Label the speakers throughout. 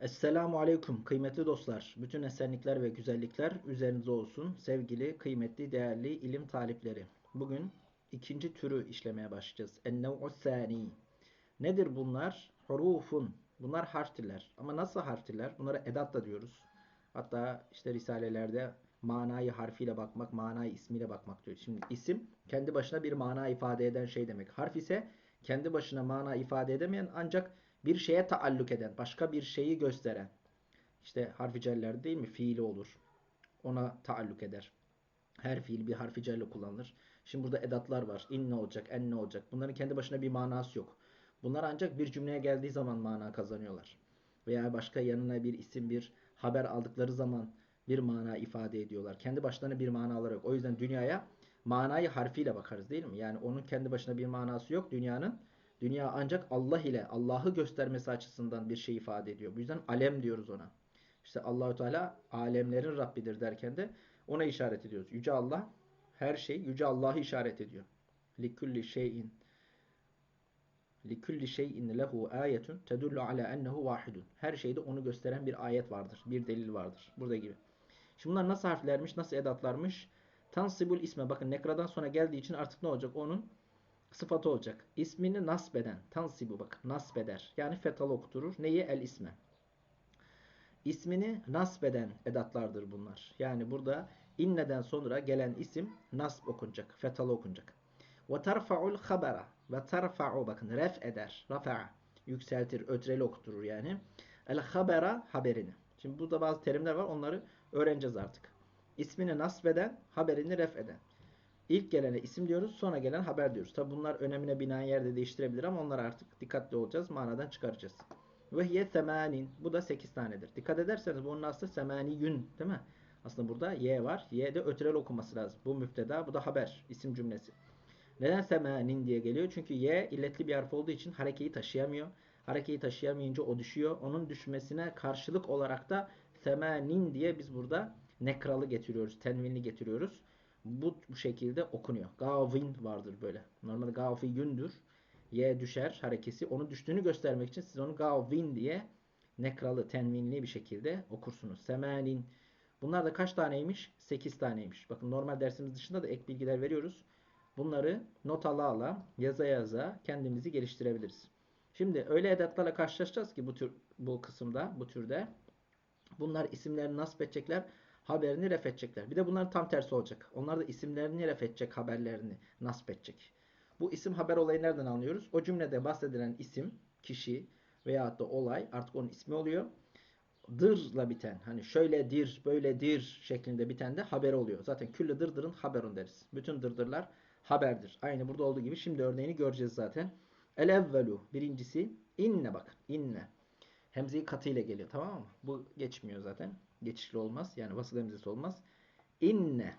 Speaker 1: Esselamu Aleyküm kıymetli dostlar. Bütün esenlikler ve güzellikler üzerinize olsun. Sevgili, kıymetli, değerli ilim talipleri. Bugün ikinci türü işlemeye başlayacağız. Ennev'u sani. Nedir bunlar? Hurufun. Bunlar harftirler. Ama nasıl harftirler? Bunlara edat da diyoruz. Hatta işte risalelerde manayı harfiyle bakmak, manayı ismiyle bakmak diyor. Şimdi isim kendi başına bir mana ifade eden şey demek. Harf ise kendi başına mana ifade edemeyen ancak bir şeye taalluk eden, başka bir şeyi gösteren. İşte harfi celler değil mi? Fiili olur. Ona taalluk eder. Her fiil bir harfi celle kullanılır. Şimdi burada edatlar var. İnne olacak, enne olacak. Bunların kendi başına bir manası yok. Bunlar ancak bir cümleye geldiği zaman mana kazanıyorlar. Veya başka yanına bir isim, bir haber aldıkları zaman bir mana ifade ediyorlar. Kendi başlarına bir manaları yok. O yüzden dünyaya manayı harfiyle bakarız değil mi? Yani onun kendi başına bir manası yok. Dünyanın Dünya ancak Allah ile Allah'ı göstermesi açısından bir şey ifade ediyor. Bu yüzden alem diyoruz ona. İşte Allahü Teala alemlerin Rabbidir derken de ona işaret ediyoruz. Yüce Allah her şey yüce Allah'ı işaret ediyor. Likulli şeyin likulli şeyin lehu ayetun tedullu ala ennehu vahidun. Her şeyde onu gösteren bir ayet vardır. Bir delil vardır. Burada gibi. Şimdi bunlar nasıl harflermiş, nasıl edatlarmış? Tansibul isme. Bakın nekradan sonra geldiği için artık ne olacak? Onun sıfatı olacak. İsmini nasbeden. Tansibu bak. Nasbeder. Yani fetalı okuturur. Neyi? El isme. İsmini nasbeden edatlardır bunlar. Yani burada inneden sonra gelen isim nasb okunacak. Fetalı okunacak. Ve terfa'ul habera. Ve terfa'u bakın ref eder. Rafa'a. Yükseltir. Ötreli okuturur yani. El habera haberini. Şimdi burada bazı terimler var. Onları öğreneceğiz artık. İsmini nasbeden, haberini ref eden. İlk gelene isim diyoruz, sonra gelen haber diyoruz. Tabi bunlar önemine binaen yerde değiştirebilir ama onlara artık dikkatli olacağız. Manadan çıkaracağız. Ve hiye semanin. Bu da 8 tanedir. Dikkat ederseniz bunun aslı semaniyün değil mi? Aslında burada y var. Y de ötürel okunması lazım. Bu müfteda, bu da haber. isim cümlesi. Neden semanin diye geliyor? Çünkü y illetli bir harf olduğu için harekeyi taşıyamıyor. Harekeyi taşıyamayınca o düşüyor. Onun düşmesine karşılık olarak da semanin diye biz burada nekralı getiriyoruz. Tenvinli getiriyoruz bu, bu şekilde okunuyor. Gavin vardır böyle. Normalde gaviyündür. Y düşer harekesi. Onu düştüğünü göstermek için siz onu gavin diye nekralı, tenvinli bir şekilde okursunuz. Semanin. Bunlar da kaç taneymiş? 8 taneymiş. Bakın normal dersimiz dışında da ek bilgiler veriyoruz. Bunları not ala ala, yaza yaza kendimizi geliştirebiliriz. Şimdi öyle edatlarla karşılaşacağız ki bu tür bu kısımda, bu türde. Bunlar isimlerini nasip edecekler haberini ref edecekler. Bir de bunların tam tersi olacak. Onlar da isimlerini ref edecek, haberlerini nasip edecek. Bu isim haber olayı nereden anlıyoruz? O cümlede bahsedilen isim, kişi veya da olay artık onun ismi oluyor. Dırla biten, hani şöyledir, böyledir şeklinde biten de haber oluyor. Zaten külle dırdırın haberun deriz. Bütün dırdırlar haberdir. Aynı burada olduğu gibi şimdi örneğini göreceğiz zaten. El evvelu birincisi inne bak inne. Hemzeyi katıyla geliyor tamam mı? Bu geçmiyor zaten geçişli olmaz. Yani vasıl emzesi olmaz. İnne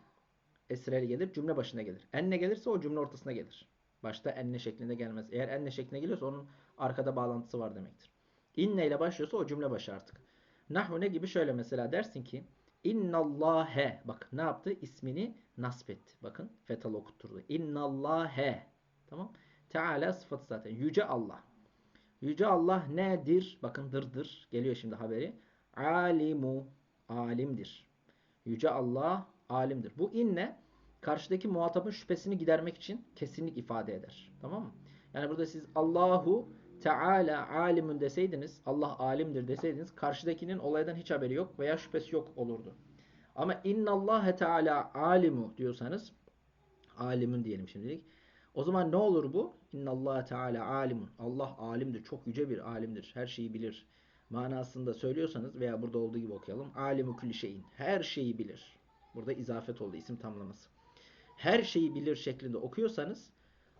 Speaker 1: esreli gelir. Cümle başına gelir. Enne gelirse o cümle ortasına gelir. Başta enne şeklinde gelmez. Eğer enne şeklinde geliyorsa onun arkada bağlantısı var demektir. İnne ile başlıyorsa o cümle başı artık. Nahu ne gibi şöyle mesela dersin ki İnnallâhe bak ne yaptı? İsmini nasp etti. Bakın fetal okutturdu. İnnallâhe tamam. Teala sıfatı zaten. Yüce Allah. Yüce Allah nedir? Bakın dırdır. Geliyor şimdi haberi. Alimu alimdir. Yüce Allah alimdir. Bu inne karşıdaki muhatabın şüphesini gidermek için kesinlik ifade eder. Tamam mı? Yani burada siz Allahu Teala alimun deseydiniz, Allah alimdir deseydiniz karşıdakinin olaydan hiç haberi yok veya şüphesi yok olurdu. Ama innallâhe teala alimu diyorsanız alimun diyelim şimdilik. O zaman ne olur bu? İnnallâhe teala alimun. Allah alimdir. Çok yüce bir alimdir. Her şeyi bilir manasında söylüyorsanız veya burada olduğu gibi okuyalım. Alimu kulli şeyin. Her şeyi bilir. Burada izafet oldu isim tamlaması. Her şeyi bilir şeklinde okuyorsanız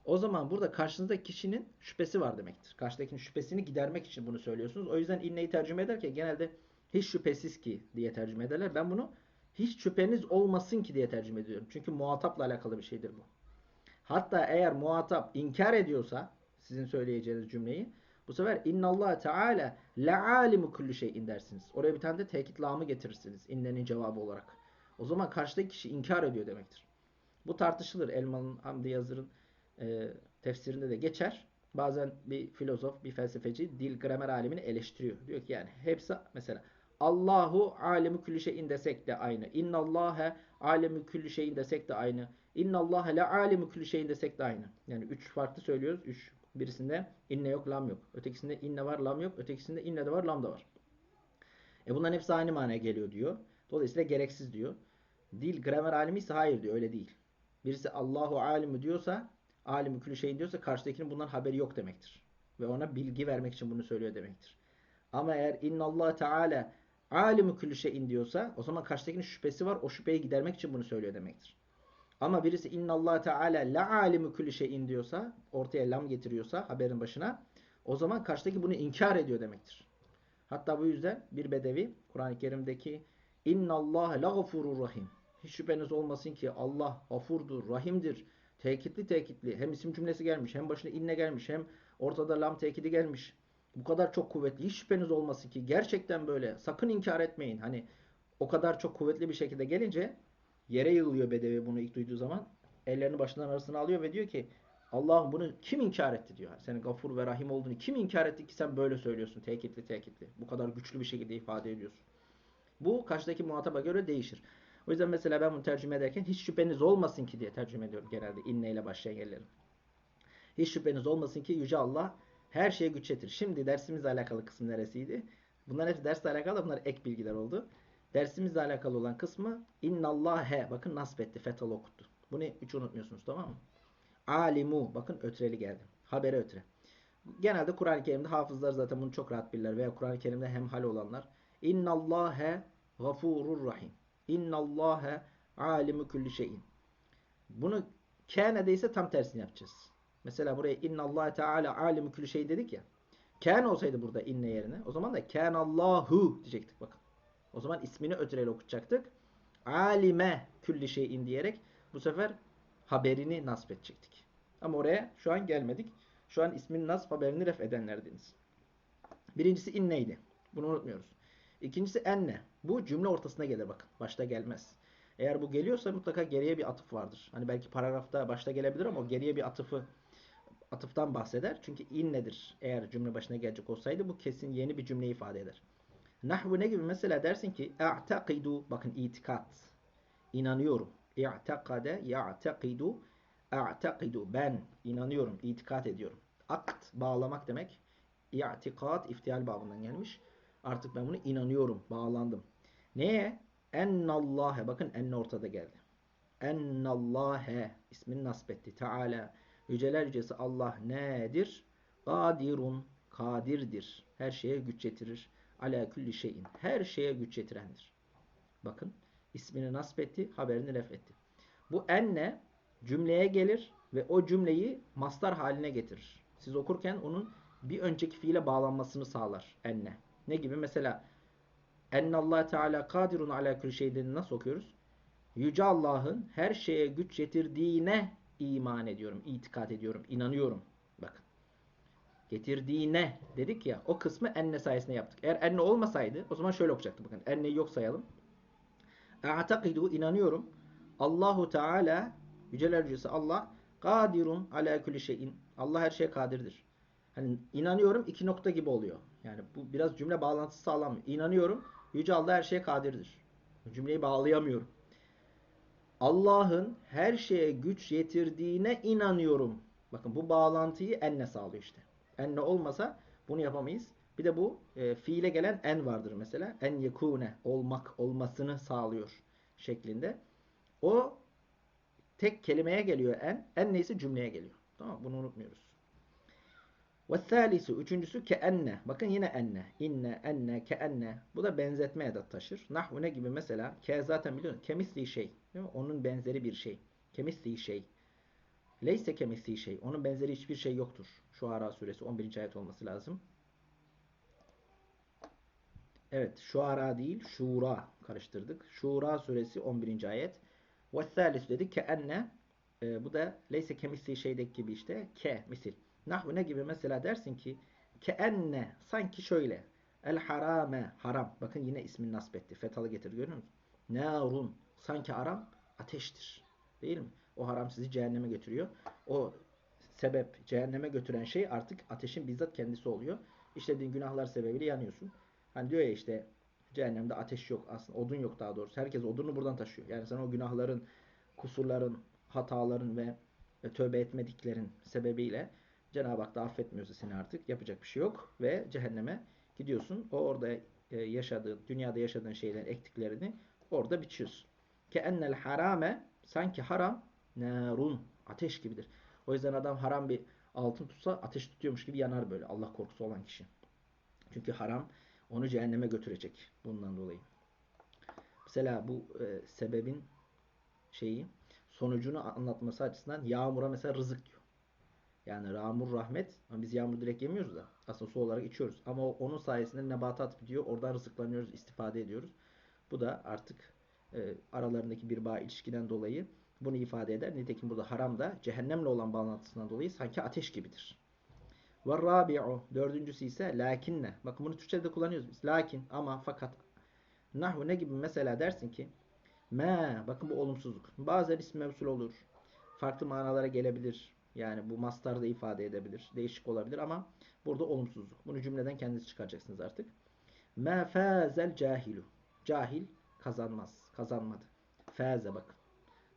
Speaker 1: o zaman burada karşınızdaki kişinin şüphesi var demektir. Karşıdakinin şüphesini gidermek için bunu söylüyorsunuz. O yüzden inneyi tercüme ederken genelde hiç şüphesiz ki diye tercüme ederler. Ben bunu hiç şüpheniz olmasın ki diye tercüme ediyorum. Çünkü muhatapla alakalı bir şeydir bu. Hatta eğer muhatap inkar ediyorsa sizin söyleyeceğiniz cümleyi bu sefer innallah teala lealimu kulli şeyin dersiniz. Oraya bir tane de tekit lamı getirirsiniz innenin cevabı olarak. O zaman karşıdaki kişi inkar ediyor demektir. Bu tartışılır. Elmalı'nın Hamdi Yazır'ın e, tefsirinde de geçer. Bazen bir filozof, bir felsefeci dil gramer alemini eleştiriyor. Diyor ki yani hepsi mesela Allahu alemi külli şeyin desek de aynı. İnnallâhe alemi külli şeyin desek de aynı. İnnallâhe le alemi külli şeyin desek de aynı. Yani üç farklı söylüyoruz. Üç. Birisinde inne yok, lam yok. Ötekisinde inne var, lam yok. Ötekisinde inne de var, lam da var. E bunların hepsi aynı manaya geliyor diyor. Dolayısıyla gereksiz diyor. Dil gramer alemi ise hayır diyor. Öyle değil. Birisi Allahu alimu diyorsa alimu külli şeyin diyorsa karşıdakinin bundan haberi yok demektir. Ve ona bilgi vermek için bunu söylüyor demektir. Ama eğer innallah teala alimu külli şeyin diyorsa o zaman karşıdakinin şüphesi var. O şüpheyi gidermek için bunu söylüyor demektir. Ama birisi innallah teala la alimu külli şeyin diyorsa ortaya lam getiriyorsa haberin başına o zaman karşıdaki bunu inkar ediyor demektir. Hatta bu yüzden bir bedevi Kur'an-ı Kerim'deki innallah la gafurur rahim hiç şüpheniz olmasın ki Allah gafurdur, rahimdir. Tekitli tekitli. Hem isim cümlesi gelmiş, hem başına inne gelmiş, hem ortada lam tekidi gelmiş. Bu kadar çok kuvvetli. Hiç şüpheniz olmasın ki gerçekten böyle. Sakın inkar etmeyin. Hani o kadar çok kuvvetli bir şekilde gelince yere yığılıyor bedevi bunu ilk duyduğu zaman. Ellerini başından arasına alıyor ve diyor ki Allah'ım bunu kim inkar etti diyor. Senin gafur ve rahim olduğunu kim inkar etti ki sen böyle söylüyorsun tekitli tekitli. Bu kadar güçlü bir şekilde ifade ediyorsun. Bu karşıdaki muhataba göre değişir. O yüzden mesela ben bunu tercüme ederken hiç şüpheniz olmasın ki diye tercüme ediyorum genelde inne ile başlayan yerlerim. Hiç şüpheniz olmasın ki Yüce Allah her şeye güç yetir. Şimdi dersimizle alakalı kısım neresiydi? Bunlar hepsi dersle alakalı bunlar ek bilgiler oldu. Dersimizle alakalı olan kısmı innallâhe bakın nasbetti, fetalı okuttu. Bunu hiç unutmuyorsunuz tamam mı? Alimu bakın ötreli geldi. Habere ötre. Genelde Kur'an-ı Kerim'de hafızlar zaten bunu çok rahat bilirler veya Kur'an-ı Kerim'de hemhal olanlar. İnnallâhe gafurur rahim. İnnallâhe alimu kulli şeyin. Bunu kâne ise tam tersini yapacağız. Mesela buraya innallâhe teâlâ alimu kulli şey dedik ya. Kâne olsaydı burada inne yerine o zaman da kânallâhu diyecektik bakın. O zaman ismini ötüreli okutacaktık. Alime külli şeyin diyerek bu sefer haberini nasp edecektik. Ama oraya şu an gelmedik. Şu an ismin nasp haberini ref edenlerdeniz. Birincisi inneydi. Bunu unutmuyoruz. İkincisi enne. Bu cümle ortasına gelir bakın. Başta gelmez. Eğer bu geliyorsa mutlaka geriye bir atıf vardır. Hani belki paragrafta başta gelebilir ama geriye bir atıfı atıftan bahseder. Çünkü innedir. Eğer cümle başına gelecek olsaydı bu kesin yeni bir cümle ifade eder. Nahvu ne gibi? Mesela dersin ki i'takidu bakın itikat. İnanıyorum. İ'takade ya'takidu a'takidu ben inanıyorum, itikat ediyorum. Akt bağlamak demek. İ'tikat iftial babından gelmiş. Artık ben bunu inanıyorum, bağlandım. Neye? Ennallâhe. Bakın enne ortada geldi. Ennallâhe ismini nasbetti. Teala. Yüceler yücesi Allah nedir? Kadirun. Kadirdir. Her şeye güç getirir. Ala külli şeyin. Her şeye güç getirendir. Bakın ismini nasbetti, haberini ref etti. Bu enne cümleye gelir ve o cümleyi mastar haline getirir. Siz okurken onun bir önceki fiile bağlanmasını sağlar enne. Ne gibi? Mesela Allah Teala kadirun ala kulli şeyden nasıl okuyoruz? Yüce Allah'ın her şeye güç getirdiğine iman ediyorum, itikat ediyorum, inanıyorum. Getirdiğine dedik ya o kısmı enne sayesinde yaptık. Eğer enne olmasaydı o zaman şöyle okuyacaktı. Bakın enneyi yok sayalım. A'takidu inanıyorum. Allahu Teala Yüceler Yücesi Allah kadirun ala kulli şeyin. Allah her şeye kadirdir. Hani inanıyorum iki nokta gibi oluyor. Yani bu biraz cümle bağlantısı sağlamıyor. İnanıyorum. Yüce Allah her şeye kadirdir. Cümleyi bağlayamıyorum. Allah'ın her şeye güç yetirdiğine inanıyorum. Bakın bu bağlantıyı enne sağlıyor işte. Enne olmasa bunu yapamayız. Bir de bu e, fiile gelen en vardır mesela. En yekune olmak olmasını sağlıyor şeklinde. O tek kelimeye geliyor en. En neyse cümleye geliyor. Tamam Bunu unutmuyoruz. Ve thalisu üçüncüsü ke enne. Bakın yine enne. İnne, enne, ke enne. Bu da benzetme edat taşır. Nahvu ne gibi mesela? Ke zaten biliyorsun. Kemisli şey. Değil mi? Onun benzeri bir şey. Kemisli şey. Leyse kemisli şey. Onun benzeri hiçbir şey yoktur. Şu Ara suresi 11. ayet olması lazım. Evet. Şu Ara değil. Şura karıştırdık. Şura suresi 11. ayet. Ve thalisu dedik. Ke enne. E, bu da leyse kemisli şeydeki gibi işte. Ke misil. Nahvu ne gibi mesela dersin ki ke enne sanki şöyle el harame haram. Bakın yine ismini nasbetti. Fetalı getir görüyor musunuz? Narun sanki haram ateştir. Değil mi? O haram sizi cehenneme götürüyor. O sebep cehenneme götüren şey artık ateşin bizzat kendisi oluyor. İşlediğin günahlar sebebiyle yanıyorsun. Hani diyor ya işte cehennemde ateş yok aslında odun yok daha doğrusu. Herkes odunu buradan taşıyor. Yani sen o günahların, kusurların, hataların ve tövbe etmediklerin sebebiyle Cenab-ı Hak da affetmiyorsa seni artık yapacak bir şey yok ve cehenneme gidiyorsun. O orada e, yaşadığın, dünyada yaşadığın şeylerin ektiklerini orada biçiyorsun. Ke ennel harame sanki haram nerun ateş gibidir. O yüzden adam haram bir altın tutsa ateş tutuyormuş gibi yanar böyle Allah korkusu olan kişi. Çünkü haram onu cehenneme götürecek bundan dolayı. Mesela bu e, sebebin şeyi sonucunu anlatması açısından yağmura mesela rızık diyor. Yani yağmur rahmet. Ama biz yağmur direkt yemiyoruz da. Aslında su olarak içiyoruz. Ama onun sayesinde nebatat gidiyor. Oradan rızıklanıyoruz, istifade ediyoruz. Bu da artık e, aralarındaki bir bağ ilişkiden dolayı bunu ifade eder. Nitekim burada haram da cehennemle olan bağlantısından dolayı sanki ateş gibidir. Ve rabi'u dördüncüsü ise lakinne. Bakın bunu Türkçe'de kullanıyoruz biz. Lakin ama fakat nahvu ne gibi mesela dersin ki me bakın bu olumsuzluk. Bazen isim mevsul olur. Farklı manalara gelebilir. Yani bu mastarda ifade edebilir. Değişik olabilir ama burada olumsuzluk. Bunu cümleden kendiniz çıkaracaksınız artık. Me fazel cahilu. Cahil kazanmaz. Kazanmadı. Faze bakın.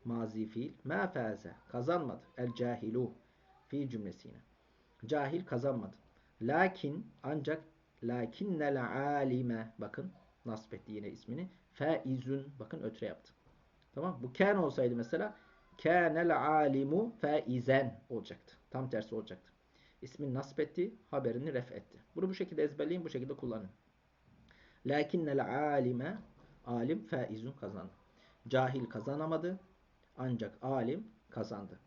Speaker 1: Mazi fiil. Me faze. Kazanmadı. El cahilu. Fiil cümlesine. Cahil kazanmadı. Lakin ancak lakinnel alime bakın nasip etti yine ismini. Faizun bakın ötre yaptı. Tamam Bu kan olsaydı mesela kânel alimu faizen olacaktı. Tam tersi olacaktı. İsmini nasip etti, haberini ref etti. Bunu bu şekilde ezberleyin, bu şekilde kullanın. Lakinnel alime alim faizun kazandı. Cahil kazanamadı ancak alim kazandı.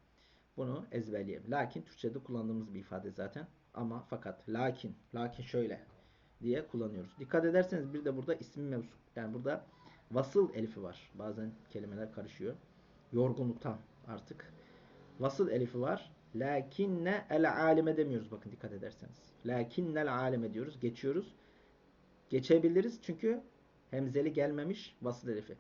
Speaker 1: Bunu ezberleyelim. Lakin Türkçe'de kullandığımız bir ifade zaten. Ama fakat lakin, lakin şöyle diye kullanıyoruz. Dikkat ederseniz bir de burada ismi mevzu. Yani burada vasıl elifi var. Bazen kelimeler karışıyor. Yorgunluktan artık. Vasıl elifi var. Lakinne el alime demiyoruz bakın dikkat ederseniz. Lakinnel alime diyoruz. Geçiyoruz. Geçebiliriz çünkü hemzeli gelmemiş vasıl elifi.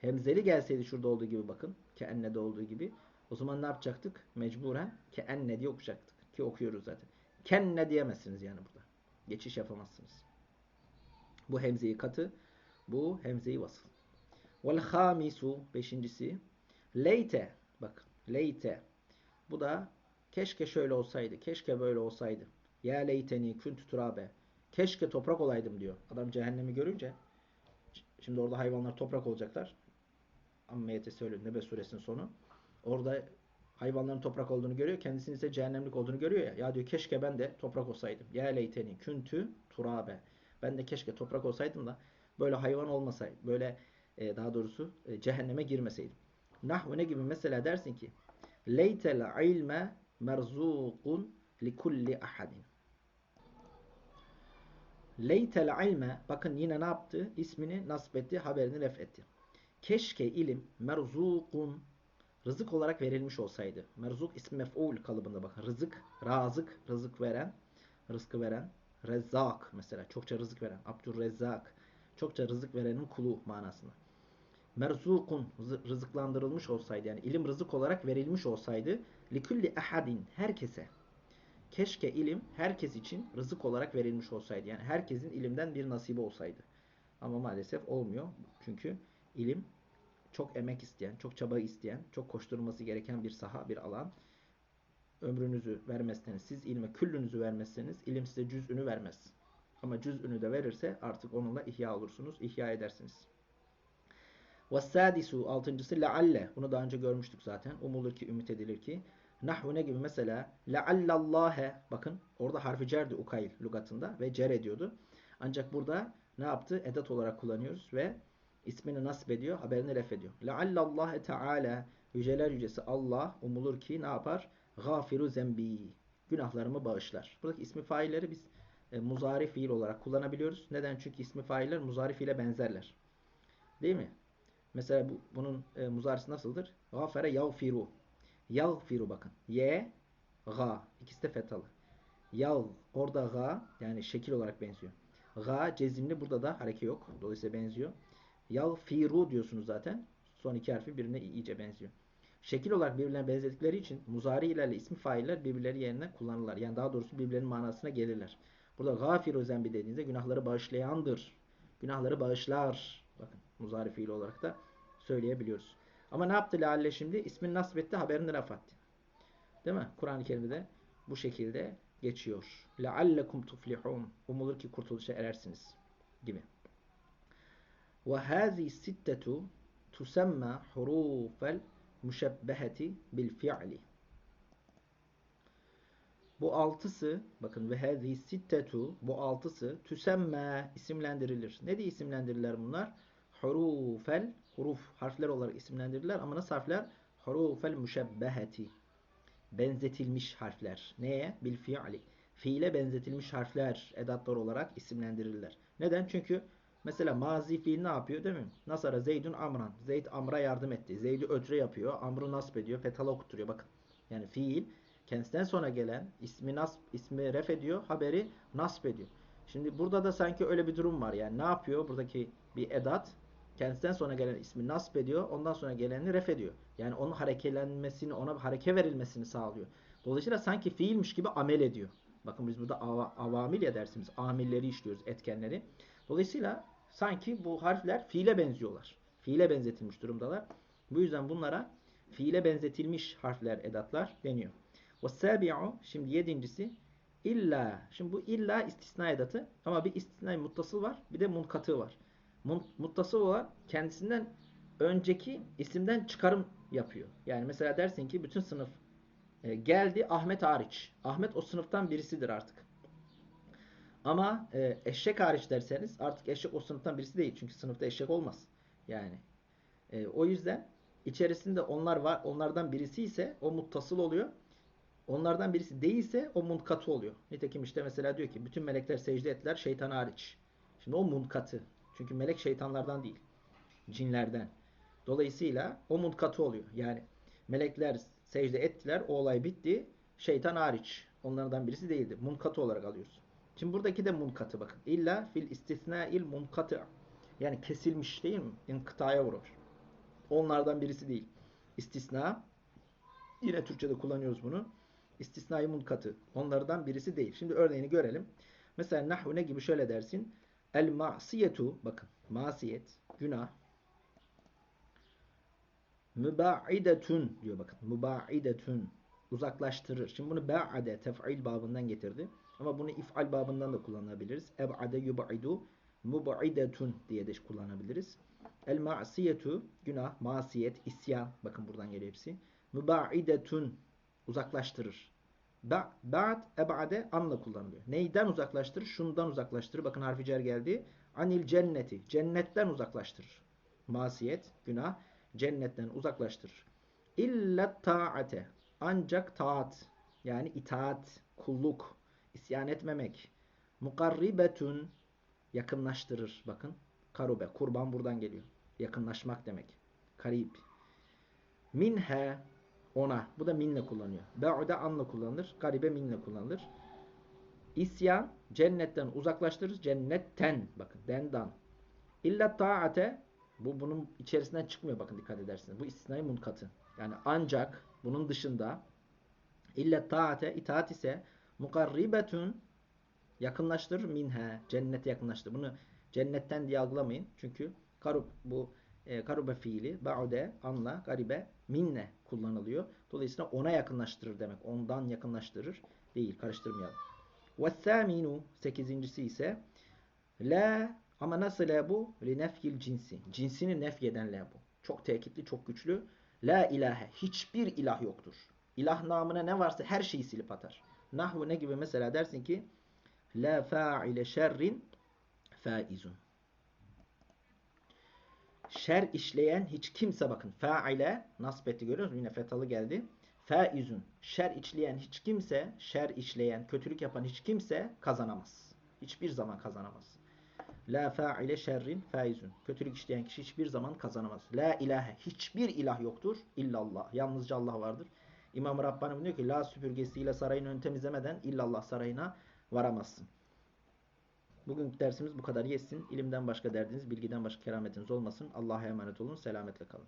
Speaker 1: Hemzeli gelseydi şurada olduğu gibi bakın. Ke ennede olduğu gibi o zaman ne yapacaktık? Mecburen ke enne diye okuyacaktık. Ki okuyoruz zaten. Kenne diyemezsiniz yani burada. Geçiş yapamazsınız. Bu hemzeyi katı. Bu hemzeyi vasıl. Vel hamisu beşincisi. Leyte. Bak. Leyte. Bu da keşke şöyle olsaydı. Keşke böyle olsaydı. Ya leyteni küntü turabe. Keşke toprak olaydım diyor. Adam cehennemi görünce. Şimdi orada hayvanlar toprak olacaklar. Ammeyete söylüyor. Nebe suresinin sonu. Orada hayvanların toprak olduğunu görüyor. Kendisinin ise cehennemlik olduğunu görüyor ya. Ya diyor keşke ben de toprak olsaydım. Ya leyteni küntü turabe. Ben de keşke toprak olsaydım da böyle hayvan olmasaydı. Böyle e, daha doğrusu e, cehenneme girmeseydim. Nahve ne gibi mesela dersin ki leytel ilme merzukun li kulli ahadin. Leytel ilme bakın yine ne yaptı? İsmini nasip haberini ref etti. Keşke ilim merzukun rızık olarak verilmiş olsaydı. Merzuk ismi mef'ul kalıbında bakın. Rızık, razık, rızık veren, rızkı veren. Rezzak mesela çokça rızık veren. Abdurrezzak çokça rızık verenin kulu manasında. Merzukun rızıklandırılmış olsaydı yani ilim rızık olarak verilmiş olsaydı likulli ahadin herkese keşke ilim herkes için rızık olarak verilmiş olsaydı. Yani herkesin ilimden bir nasibi olsaydı. Ama maalesef olmuyor. Çünkü ilim çok emek isteyen, çok çaba isteyen, çok koşturması gereken bir saha, bir alan. Ömrünüzü vermezseniz, siz ilme küllünüzü vermezseniz ilim size cüzünü vermez. Ama cüzünü de verirse artık onunla ihya olursunuz, ihya edersiniz. Vassadisu altıncısı laalle. Bunu daha önce görmüştük zaten. Umulur ki, ümit edilir ki. Nahu ne gibi mesela leallallâhe. Bakın orada harfi cerdi ukayl lugatında ve cer ediyordu. Ancak burada ne yaptı? Edat olarak kullanıyoruz ve ismini nasip ediyor, haberini ref ediyor. Leallallâhe teâlâ Yüceler yücesi Allah umulur ki ne yapar? Gafiru zembi. Günahlarımı bağışlar. Buradaki ismi failleri biz e, muzari fiil olarak kullanabiliyoruz. Neden? Çünkü ismi failler muzari fiile benzerler. Değil mi? Mesela bu, bunun e, muzarisi nasıldır? Gafere yağfiru. Yağfiru bakın. Y, ga. İkisi de fetalı. Yağ. Orada ga yani şekil olarak benziyor. Ga cezimli. Burada da hareke yok. Dolayısıyla benziyor. Yağfiru diyorsunuz zaten. Son iki harfi birbirine iyice benziyor. Şekil olarak birbirlerine benzedikleri için muzari ilerle ismi failler birbirleri yerine kullanırlar. Yani daha doğrusu birbirlerinin manasına gelirler. Burada gafiru zembi dediğinizde günahları bağışlayandır. Günahları bağışlar. Bakın muzari fiil olarak da söyleyebiliyoruz. Ama ne yaptı Lealle şimdi? İsmini nasbetti, haberini raf etti. Değil mi? Kur'an-ı Kerim'de bu şekilde geçiyor. لَعَلَّكُمْ تُفْلِحُونَ Umulur ki kurtuluşa erersiniz gibi. وَهَذِي السِّتَّةُ تُسَمَّى حُرُوفَ الْمُشَبَّهَةِ بِالْفِعْلِ Bu altısı, bakın ve hâzî sittetu, bu altısı tüsemme isimlendirilir. Ne diye isimlendirirler bunlar? Hurufel, huruf, harfler olarak isimlendirirler ama nasıl harfler? Hurufel müşebbeheti. Benzetilmiş harfler. Neye? Bil fiili. Fiile benzetilmiş harfler, edatlar olarak isimlendirirler. Neden? Çünkü mesela mazi fiil ne yapıyor değil mi? Nasara Zeydun Amran. Zeyd Amr'a yardım etti. Zeyd'i ötre yapıyor. Amr'ı nasp ediyor. Fethala okutturuyor. Bakın. Yani fiil kendisinden sonra gelen ismi nasb, ismi ref ediyor, haberi nasp ediyor. Şimdi burada da sanki öyle bir durum var. Yani ne yapıyor? Buradaki bir edat kendisinden sonra gelen ismi nasp ediyor, ondan sonra geleni ref ediyor. Yani onun harekelenmesini, ona hareke verilmesini sağlıyor. Dolayısıyla sanki fiilmiş gibi amel ediyor. Bakın biz burada av avamil ya dersimiz. Amilleri işliyoruz, etkenleri. Dolayısıyla sanki bu harfler fiile benziyorlar. Fiile benzetilmiş durumdalar. Bu yüzden bunlara fiile benzetilmiş harfler, edatlar deniyor. Sabi'u şimdi yedincisi illa. Şimdi bu illa istisna edatı ama bir istisna muttasıl var, bir de munkatı var. Muttasıl olan kendisinden önceki isimden çıkarım yapıyor. Yani mesela dersin ki bütün sınıf e, geldi Ahmet hariç. Ahmet o sınıftan birisidir artık. Ama e, eşek hariç derseniz artık eşek o sınıftan birisi değil. Çünkü sınıfta eşek olmaz. Yani e, o yüzden içerisinde onlar var. Onlardan birisi ise o muttasıl oluyor. Onlardan birisi değilse o munkatı oluyor. Nitekim işte mesela diyor ki bütün melekler secde ettiler şeytan hariç. Şimdi o munkatı. Çünkü melek şeytanlardan değil. Cinlerden. Dolayısıyla o munkatı oluyor. Yani melekler secde ettiler. O olay bitti. Şeytan hariç. Onlardan birisi değildi. Munkatı olarak alıyoruz. Şimdi buradaki de munkatı bakın. İlla fil istisnail munkatı. Yani kesilmiş değil mi? İnkıtaya vurur. Onlardan birisi değil. İstisna. Yine Türkçe'de kullanıyoruz bunu. İstisnai munkatı. Onlardan birisi değil. Şimdi örneğini görelim. Mesela nahvu ne gibi şöyle dersin. El ma'siyetu bakın masiyet, günah müba'idetun diyor bakın. Müba'idetun uzaklaştırır. Şimdi bunu ba'ade tef'il babından getirdi. Ama bunu if'al babından da kullanabiliriz. Eb'ade yub'idu mub'idetun diye de kullanabiliriz. El ma'siyetu günah, masiyet, isyan. Bakın buradan geliyor hepsi. Müba'idetun uzaklaştırır. Ba'd eb'ade anla kullanılıyor. Neyden uzaklaştırır? Şundan uzaklaştırır. Bakın harfi cer geldi. Anil cenneti. Cennetten uzaklaştırır. Masiyet, günah cennetten uzaklaştırır. İlla taate. Ancak taat yani itaat, kulluk, isyan etmemek. Mukarribetun yakınlaştırır. Bakın karube, kurban buradan geliyor. Yakınlaşmak demek. Karib. Minhe ona. Bu da minle kullanıyor. Be'ude anla kullanılır. Garibe minle kullanılır. İsyan cennetten uzaklaştırır. Cennetten bakın dendan. İlla taate bu bunun içerisinden çıkmıyor bakın dikkat edersiniz. Bu istisnai munkatı. Yani ancak bunun dışında illa taate itaat ise mukarribetun yakınlaştırır minhe cennete yakınlaştırır. Bunu cennetten diye algılamayın. Çünkü karub bu e, karube fiili ba'ude anla garibe minne kullanılıyor. Dolayısıyla ona yakınlaştırır demek. Ondan yakınlaştırır değil. Karıştırmayalım. Ve thaminu sekizincisi ise la ama nasıl la bu? Li nefyil cinsi. Cinsini nefyeden la bu. Çok tekitli, çok güçlü. La ilahe. Hiçbir ilah yoktur. İlah namına ne varsa her şeyi silip atar. Nahvu ne gibi mesela dersin ki La fa'ile şerrin faizun. Şer işleyen hiç kimse bakın. Fa'ile nasb etti görüyor musunuz? Yine fetalı geldi. Faizun. Şer işleyen hiç kimse, şer işleyen, kötülük yapan hiç kimse kazanamaz. Hiçbir zaman kazanamaz. La fa'ile şerrin faizun. Kötülük işleyen kişi hiçbir zaman kazanamaz. La ilahe. Hiçbir ilah yoktur. illallah. Yalnızca Allah vardır. İmam Rabbani diyor ki la süpürgesiyle sarayın ön temizlemeden illallah sarayına varamazsın. Bugünkü dersimiz bu kadar yesin. İlimden başka derdiniz, bilgiden başka kerametiniz olmasın. Allah'a emanet olun. Selametle kalın.